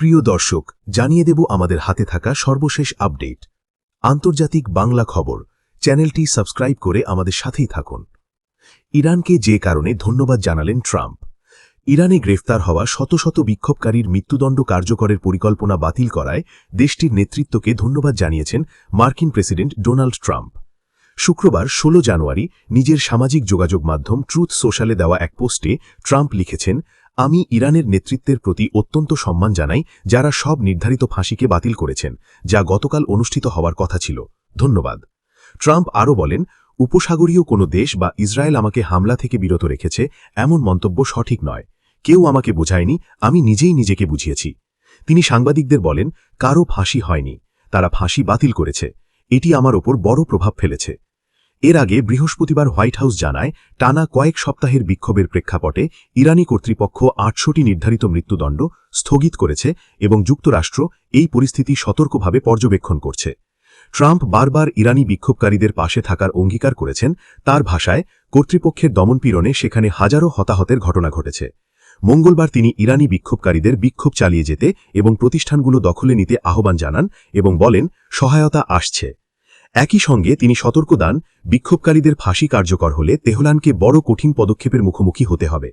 প্রিয় দর্শক, জানিয়ে দেব আমাদের হাতে থাকা সর্বশেষ আপডেট। আন্তর্জাতিক বাংলা খবর। চ্যানেলটি সাবস্ক্রাইব করে আমাদের সাথেই থাকুন। ইরানকে যে কারণে ধন্যবাদ জানালেন ট্রাম্প। ইরানে গ্রেফতার হওয়া শত শত বিক্ষোভকারীর মৃত্যুদণ্ড কার্যকরের পরিকল্পনা বাতিল করায় দেশটির নেতৃত্বকে ধন্যবাদ জানিয়েছেন মার্কিন প্রেসিডেন্ট ডোনাল্ড ট্রাম্প। শুক্রবার ১৬ জানুয়ারি নিজের সামাজিক যোগাযোগ মাধ্যম ট্রুথ সোশ্যালে দেওয়া এক পোস্টে ট্রাম্প লিখেছেন আমি ইরানের নেতৃত্বের প্রতি অত্যন্ত সম্মান জানাই যারা সব নির্ধারিত ফাঁসিকে বাতিল করেছেন, যা গতকাল অনুষ্ঠিত হওয়ার কথা ছিল। ধন্যবাদ। ট্রাম্প আরও বলেন, উপসাগরীয় কোনো দেশ বা ইসরায়েল আমাকে হামলা থেকে বিরত রেখেছে, এমন মন্তব্য সঠিক নয়। কেউ আমাকে বোঝায়নি, আমি নিজেই নিজেকে বুঝিয়েছি। তিনি সাংবাদিকদের বলেন, কারও ফাঁসি হয়নি, তারা ফাঁসি বাতিল করেছে। এটি আমার ওপর বড় প্রভাব ফেলেছে। এর আগে বৃহস্পতিবার হোয়াইট হাউস জানায়, টানা কয়েক সপ্তাহের বিক্ষোভের প্রেক্ষাপটে ইরানি কর্তৃপক্ষ আটশোটি নির্ধারিত মৃত্যুদণ্ড স্থগিত করেছে এবং যুক্তরাষ্ট্র এই পরিস্থিতি সতর্কভাবে পর্যবেক্ষণ করছে। ট্রাম্প বারবার ইরানি বিক্ষোভকারীদের পাশে থাকার অঙ্গীকার করেছেন, তার ভাষায় কর্তৃপক্ষের দমনপীড়নে সেখানে হাজারো হতাহতের ঘটনা ঘটেছে। মঙ্গলবার তিনি ইরানি বিক্ষোভকারীদের বিক্ষোভ চালিয়ে যেতে এবং প্রতিষ্ঠানগুলো দখলে নিতে আহ্বান জানান এবং বলেন, সহায়তা আসছে। একই সঙ্গে তিনি সতর্ক দান, বিক্ষোভকারীদের ফাঁসি কার্যকর হলে তেহলানকে বড় কঠিন পদক্ষেপের মুখোমুখি হতে হবে।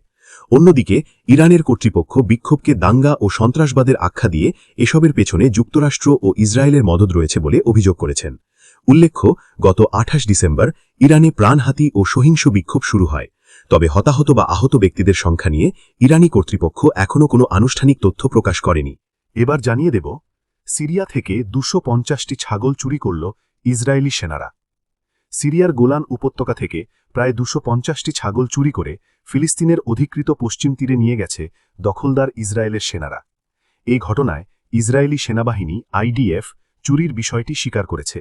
অন্যদিকে, ইরানের কর্তৃপক্ষ বিক্ষোভকে দাঙ্গা ও সন্ত্রাসবাদের আখ্যা দিয়ে এসবের পেছনে যুক্তরাষ্ট্র ও ইসরায়েলের মদত রয়েছে বলে অভিযোগ করেছেন। উল্লেখ্য, গত আঠাশ ডিসেম্বর ইরানে প্রাণহাতি ও সহিংস বিক্ষোভ শুরু হয়। তবে হতাহত বা আহত ব্যক্তিদের সংখ্যা নিয়ে ইরানি কর্তৃপক্ষ এখনও কোনো আনুষ্ঠানিক তথ্য প্রকাশ করেনি। এবার জানিয়ে দেব, সিরিয়া থেকে দুশো ছাগল চুরি করল ইসরায়েলি সেনারা। সিরিয়ার গোলান উপত্যকা থেকে প্রায় দুশো পঞ্চাশটি ছাগল চুরি করে ফিলিস্তিনের অধিকৃত পশ্চিম তীরে নিয়ে গেছে দখলদার ইসরায়েলের সেনারা। এই ঘটনায় ইসরায়েলি সেনাবাহিনী, আইডিএফ, চুরির বিষয়টি স্বীকার করেছে।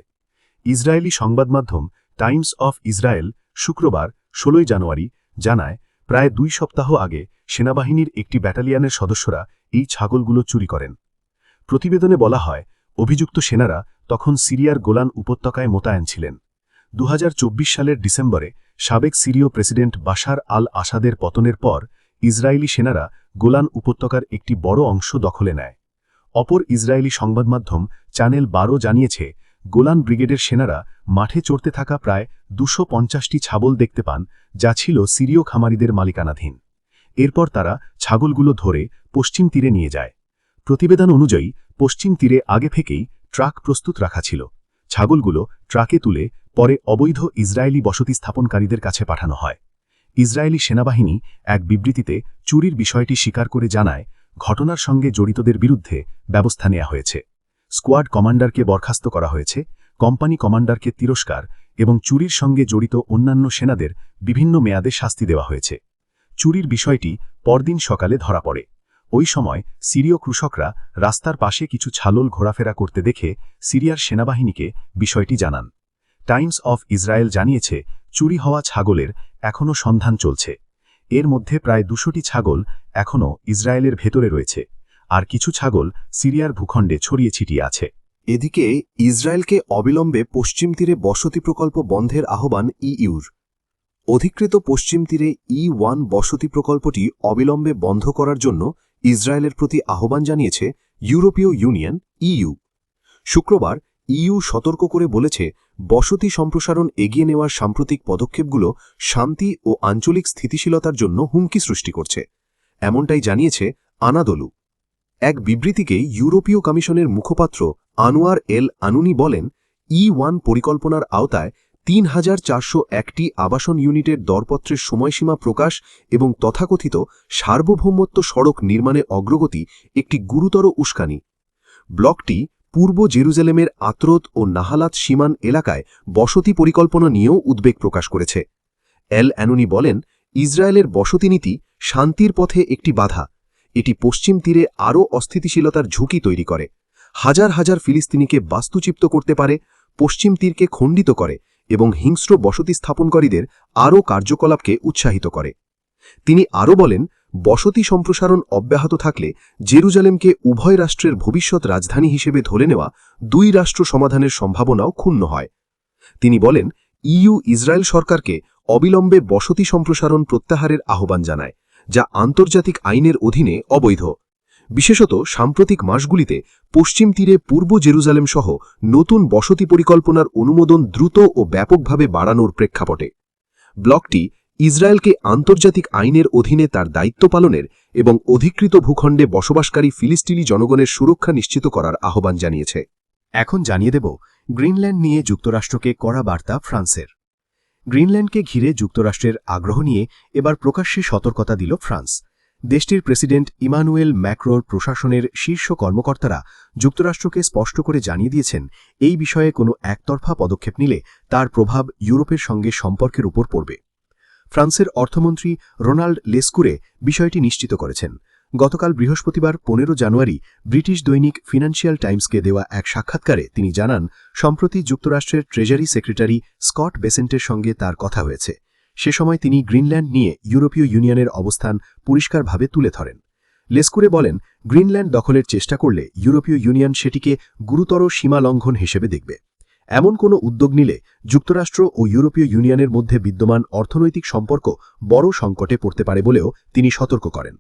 ইসরায়েলি সংবাদমাধ্যম টাইমস অফ ইসরায়েল শুক্রবার, ষোলোই জানুয়ারি, জানায়, প্রায় দুই সপ্তাহ আগে সেনাবাহিনীর একটি ব্যাটালিয়নের সদস্যরা এই ছাগলগুলো চুরি করেন। প্রতিবেদনে বলা হয় অভিযুক্ত সেনারা তখন সিরিয়ার গোলান উপত্যকায় মোতায়েন ছিলেন। দু হাজার চব্বিশ সালের ডিসেম্বরে সাবেক সিরীয় প্রেসিডেন্ট বাশার আল আসাদের পতনের পর ইসরায়েলি সেনারা গোলান উপত্যকার একটি বড় অংশ দখলে নেয়। অপর ইসরায়েলি সংবাদমাধ্যম চ্যানেল বারো জানিয়েছে, গোলান ব্রিগেডের সেনারা মাঠে চড়তে থাকা প্রায় দুশো পঞ্চাশটি ছাগল দেখতে পান, যা ছিল সিরীয় খামারিদের মালিকানাধীন। এরপর তারা ছাগলগুলো ধরে পশ্চিম তীরে নিয়ে যায়। প্রতিবেদন অনুযায়ী পশ্চিম তীরে আগে থেকেই ট্রাক প্রস্তুত রাখা ছিল। ছাগলগুলো ট্রাকে তুলে পরে অবৈধ ইসরায়েলি বসতি স্থাপনকারীদের কাছে পাঠানো হয়। ইসরায়েলি সেনাবাহিনী এক বিবৃতিতে চুরির বিষয়টি স্বীকার করে জানায়, ঘটনার সঙ্গে জড়িতদের বিরুদ্ধে ব্যবস্থা নেওয়া হয়েছে। স্কোয়াড কমান্ডারকে বরখাস্ত করা হয়েছে, কোম্পানি কমান্ডারকে তিরস্কার এবং চুরির সঙ্গে জড়িত অন্যান্য সেনাদের বিভিন্ন মেয়াদে শাস্তি দেওয়া হয়েছে। চুরির বিষয়টি পরদিন সকালে ধরা পড়ে। ওই সময় সিরীয় কৃষকরা রাস্তার পাশে কিছু ছালল ঘোরাফেরা করতে দেখে সিরিয়ার সেনাবাহিনীকে বিষয়টি জানান। টাইমস অফ ইসরায়েল জানিয়েছে, চুরি হওয়া ছাগলের এখনও সন্ধান চলছে। এর মধ্যে প্রায় দুশোটি ছাগল এখনও ইসরায়েলের ভেতরে রয়েছে, আর কিছু ছাগল সিরিয়ার ভূখণ্ডে ছড়িয়ে ছিটিয়ে আছে। এদিকে, ইসরায়েলকে অবিলম্বে পশ্চিম তীরে বসতি প্রকল্প বন্ধের আহ্বান ইইউর। অধিকৃত পশ্চিম তীরে ই ওয়ান বসতি প্রকল্পটি অবিলম্বে বন্ধ করার জন্য ইসরায়েলের প্রতি আহ্বান জানিয়েছে ইউরোপীয় ইউনিয়ন, ইইউ। শুক্রবার ইইউ সতর্ক করে বলেছে, বসতি সম্প্রসারণ এগিয়ে নেওয়ার সাম্প্রতিক পদক্ষেপগুলো শান্তি ও আঞ্চলিক স্থিতিশীলতার জন্য হুমকি সৃষ্টি করছে। এমনটাই জানিয়েছে আনাদলু। এক বিবৃতিকে ইউরোপীয় কমিশনের মুখপাত্র আনোয়ার এল আনুনি বলেন ই ওয়ান পরিকল্পনার আওতায় তিন হাজার চারশো একটি আবাসন ইউনিটের দরপত্রের সময়সীমা প্রকাশ এবং তথাকথিত সার্বভৌমত্ব সড়ক নির্মাণে অগ্রগতি একটি গুরুতর উস্কানি। ব্লকটি পূর্ব জেরুজালেমের আত্রত ও নাহালাত সীমান এলাকায় বসতি পরিকল্পনা নিয়েও উদ্বেগ প্রকাশ করেছে। এল অ্যানুনি বলেন, ইসরায়েলের বসতি নীতি শান্তির পথে একটি বাধা। এটি পশ্চিম তীরে আরও অস্থিতিশীলতার ঝুঁকি তৈরি করে। হাজার হাজার ফিলিস্তিনিকে বাস্তুচিপ্ত করতে পারে, পশ্চিম তীরকে খণ্ডিত করে এবং হিংস্র বসতি স্থাপনকারীদের আরও কার্যকলাপকে উৎসাহিত করে। তিনি আরও বলেন, বসতি সম্প্রসারণ অব্যাহত থাকলে জেরুজালেমকে উভয় রাষ্ট্রের ভবিষ্যৎ রাজধানী হিসেবে ধরে নেওয়া দুই রাষ্ট্র সমাধানের সম্ভাবনাও ক্ষুণ্ণ হয়। তিনি বলেন, ইইউ ইসরায়েল সরকারকে অবিলম্বে বসতি সম্প্রসারণ প্রত্যাহারের আহ্বান জানায়, যা আন্তর্জাতিক আইনের অধীনে অবৈধ। বিশেষত সাম্প্রতিক মাসগুলিতে পশ্চিম তীরে পূর্ব জেরুজালেম সহ নতুন বসতি পরিকল্পনার অনুমোদন দ্রুত ও ব্যাপকভাবে বাড়ানোর প্রেক্ষাপটে। ব্লকটি ইসরায়েলকে আন্তর্জাতিক আইনের অধীনে তার দায়িত্ব পালনের এবং অধিকৃত ভূখণ্ডে বসবাসকারী ফিলিস্তিনি জনগণের সুরক্ষা নিশ্চিত করার আহ্বান জানিয়েছে। এখন জানিয়ে দেব, গ্রিনল্যান্ড নিয়ে যুক্তরাষ্ট্রকে কড়া বার্তা ফ্রান্সের। গ্রিনল্যান্ডকে ঘিরে যুক্তরাষ্ট্রের আগ্রহ নিয়ে এবার প্রকাশ্যে সতর্কতা দিল ফ্রান্স। দেশটির প্রেসিডেন্ট ইমানুয়েল ম্যাক্রোর প্রশাসনের শীর্ষ কর্মকর্তারা যুক্তরাষ্ট্রকে স্পষ্ট করে জানিয়ে দিয়েছেন, এই বিষয়ে কোনো একতরফা পদক্ষেপ নিলে তার প্রভাব ইউরোপের সঙ্গে সম্পর্কের উপর পড়বে। ফ্রান্সের অর্থমন্ত্রী রোনাল্ড লেস্কুরে বিষয়টি নিশ্চিত করেছেন। গতকাল বৃহস্পতিবার পনেরো জানুয়ারি ব্রিটিশ দৈনিক ফিনান্সিয়াল টাইমসকে দেওয়া এক সাক্ষাৎকারে তিনি জানান, সম্প্রতি যুক্তরাষ্ট্রের ট্রেজারি সেক্রেটারি স্কট বেসেন্টের সঙ্গে তার কথা হয়েছে। সে সময় তিনি গ্রিনল্যান্ড নিয়ে ইউরোপীয় ইউনিয়নের অবস্থান পরিষ্কারভাবে তুলে ধরেন। লেস্কুরে বলেন, গ্রিনল্যান্ড দখলের চেষ্টা করলে ইউরোপীয় ইউনিয়ন সেটিকে গুরুতর সীমা লঙ্ঘন হিসেবে দেখবে। এমন কোনো উদ্যোগ নিলে যুক্তরাষ্ট্র ও ইউরোপীয় ইউনিয়নের মধ্যে বিদ্যমান অর্থনৈতিক সম্পর্ক বড় সংকটে পড়তে পারে বলেও তিনি সতর্ক করেন।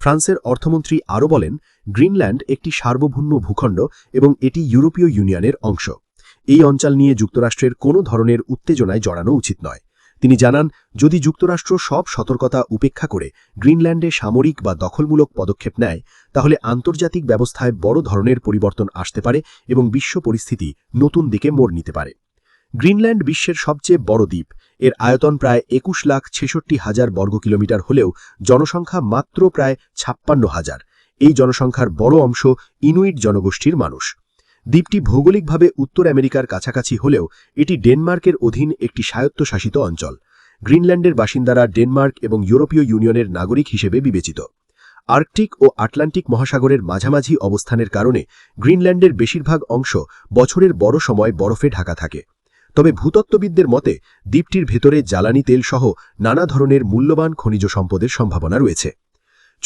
ফ্রান্সের অর্থমন্ত্রী আরও বলেন, গ্রিনল্যান্ড একটি সার্বভৌম ভূখণ্ড এবং এটি ইউরোপীয় ইউনিয়নের অংশ। এই অঞ্চল নিয়ে যুক্তরাষ্ট্রের কোনো ধরনের উত্তেজনায় জড়ানো উচিত নয়। তিনি জানান, যদি যুক্তরাষ্ট্র সব সতর্কতা উপেক্ষা করে গ্রিনল্যান্ডে সামরিক বা দখলমূলক পদক্ষেপ নেয়, তাহলে আন্তর্জাতিক ব্যবস্থায় বড় ধরনের পরিবর্তন আসতে পারে এবং বিশ্ব পরিস্থিতি নতুন দিকে মোড় নিতে পারে। গ্রিনল্যান্ড বিশ্বের সবচেয়ে বড় দ্বীপ। এর আয়তন প্রায় একুশ লাখ ছেষট্টি হাজার বর্গ কিলোমিটার হলেও জনসংখ্যা মাত্র প্রায় ছাপ্পান্ন হাজার। এই জনসংখ্যার বড় অংশ ইনুইট জনগোষ্ঠীর মানুষ। দ্বীপটি ভৌগোলিকভাবে উত্তর আমেরিকার কাছাকাছি হলেও এটি ডেনমার্কের অধীন একটি স্বায়ত্তশাসিত অঞ্চল। গ্রিনল্যান্ডের বাসিন্দারা ডেনমার্ক এবং ইউরোপীয় ইউনিয়নের নাগরিক হিসেবে বিবেচিত। আর্কটিক ও আটলান্টিক মহাসাগরের মাঝামাঝি অবস্থানের কারণে গ্রিনল্যান্ডের বেশিরভাগ অংশ বছরের বড় সময় বরফে ঢাকা থাকে। তবে ভূতত্ত্ববিদদের মতে, দ্বীপটির ভেতরে জ্বালানি তেল সহ নানা ধরনের মূল্যবান খনিজ সম্পদের সম্ভাবনা রয়েছে।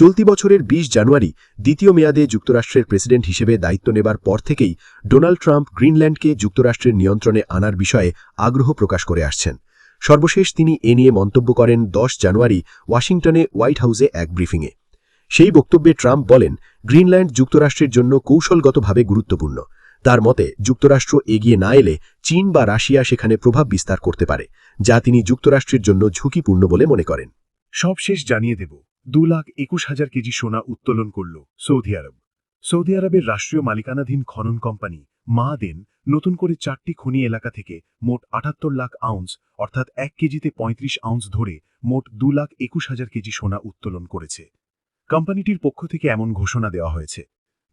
চলতি বছরের ২০ জানুয়ারি দ্বিতীয় মেয়াদে যুক্তরাষ্ট্রের প্রেসিডেন্ট হিসেবে দায়িত্ব নেবার পর থেকেই ডোনাল্ড ট্রাম্প গ্রিনল্যান্ডকে যুক্তরাষ্ট্রের নিয়ন্ত্রণে আনার বিষয়ে আগ্রহ প্রকাশ করে আসছেন। সর্বশেষ তিনি এ নিয়ে মন্তব্য করেন ১০ জানুয়ারি ওয়াশিংটনে হোয়াইট হাউসে এক ব্রিফিংয়ে। সেই বক্তব্যে ট্রাম্প বলেন, গ্রিনল্যান্ড যুক্তরাষ্ট্রের জন্য কৌশলগতভাবে গুরুত্বপূর্ণ। তার মতে, যুক্তরাষ্ট্র এগিয়ে না এলে চীন বা রাশিয়া সেখানে প্রভাব বিস্তার করতে পারে, যা তিনি যুক্তরাষ্ট্রের জন্য ঝুঁকিপূর্ণ বলে মনে করেন। সবশেষ জানিয়ে দেব দু লাখ একুশ হাজার কেজি সোনা উত্তোলন করল সৌদি আরব। সৌদি আরবের রাষ্ট্রীয় মালিকানাধীন খনন কোম্পানি মাদেন নতুন করে চারটি খনি এলাকা থেকে মোট আটাত্তর লাখ আউন্স, অর্থাৎ এক কেজিতে ৩৫ আউন্স ধরে মোট দু লাখ একুশ হাজার কেজি সোনা উত্তোলন করেছে। কোম্পানিটির পক্ষ থেকে এমন ঘোষণা দেওয়া হয়েছে।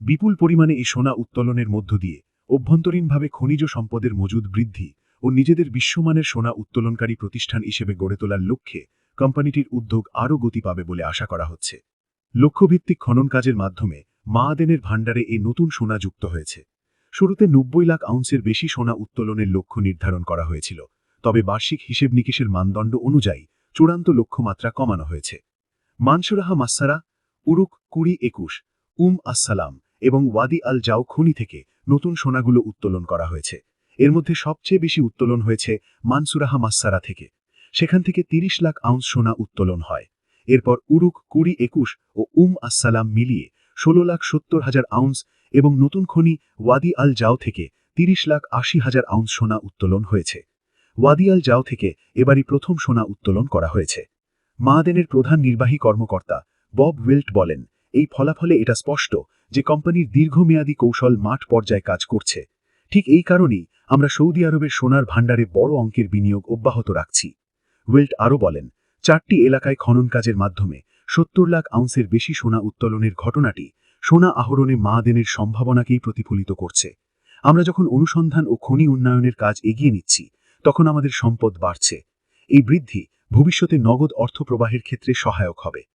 বিপুল পরিমাণে এই সোনা উত্তোলনের মধ্য দিয়ে অভ্যন্তরীণভাবে খনিজ সম্পদের মজুদ বৃদ্ধি ও নিজেদের বিশ্বমানের সোনা উত্তোলনকারী প্রতিষ্ঠান হিসেবে গড়ে তোলার লক্ষ্যে কোম্পানিটির উদ্যোগ আরও গতি পাবে বলে আশা করা হচ্ছে। লক্ষ্যভিত্তিক খনন কাজের মাধ্যমে মাআদেনের ভাণ্ডারে এই নতুন সোনা যুক্ত হয়েছে। শুরুতে নব্বই লাখ আউন্সের বেশি সোনা উত্তোলনের লক্ষ্য নির্ধারণ করা হয়েছিল, তবে বার্ষিক হিসেব নিকেশের মানদণ্ড অনুযায়ী চূড়ান্ত লক্ষ্যমাত্রা কমানো হয়েছে। মানসুরাহা মাস্সারা, উরুক কুড়ি একুশ, উম আসসালাম এবং ওয়াদি আল জাও খনি থেকে নতুন সোনাগুলো উত্তোলন করা হয়েছে। এর মধ্যে সবচেয়ে বেশি উত্তোলন হয়েছে মানসুরাহা মাস্সারা থেকে। সেখান থেকে ৩০ লাখ আউন্স সোনা উত্তোলন হয়। এরপর উরুক, কুড়ি, একুশ ও উম আসসালাম মিলিয়ে ষোলো লাখ সত্তর হাজার আউন্স এবং নতুন খনি ওয়াদি আল জাও থেকে ৩০ লাখ আশি হাজার আউন্স সোনা উত্তোলন হয়েছে। ওয়াদি আল জাও থেকে এবারই প্রথম সোনা উত্তোলন করা হয়েছে। মাদেনের প্রধান নির্বাহী কর্মকর্তা বব উইল্ট বলেন, এই ফলাফলে এটা স্পষ্ট যে কোম্পানির দীর্ঘমেয়াদী কৌশল মাঠ পর্যায়ে কাজ করছে। ঠিক এই কারণেই আমরা সৌদি আরবের সোনার ভাণ্ডারে বড় অঙ্কের বিনিয়োগ অব্যাহত রাখছি। ওয়েল্ট আরও বলেন, চারটি এলাকায় খনন কাজের মাধ্যমে সত্তর লাখ আউন্সের বেশি সোনা উত্তোলনের ঘটনাটি সোনা আহরণে মা দেনের সম্ভাবনাকেই প্রতিফলিত করছে। আমরা যখন অনুসন্ধান ও খনি উন্নয়নের কাজ এগিয়ে নিচ্ছি, তখন আমাদের সম্পদ বাড়ছে। এই বৃদ্ধি ভবিষ্যতে নগদ অর্থ প্রবাহের ক্ষেত্রে সহায়ক হবে।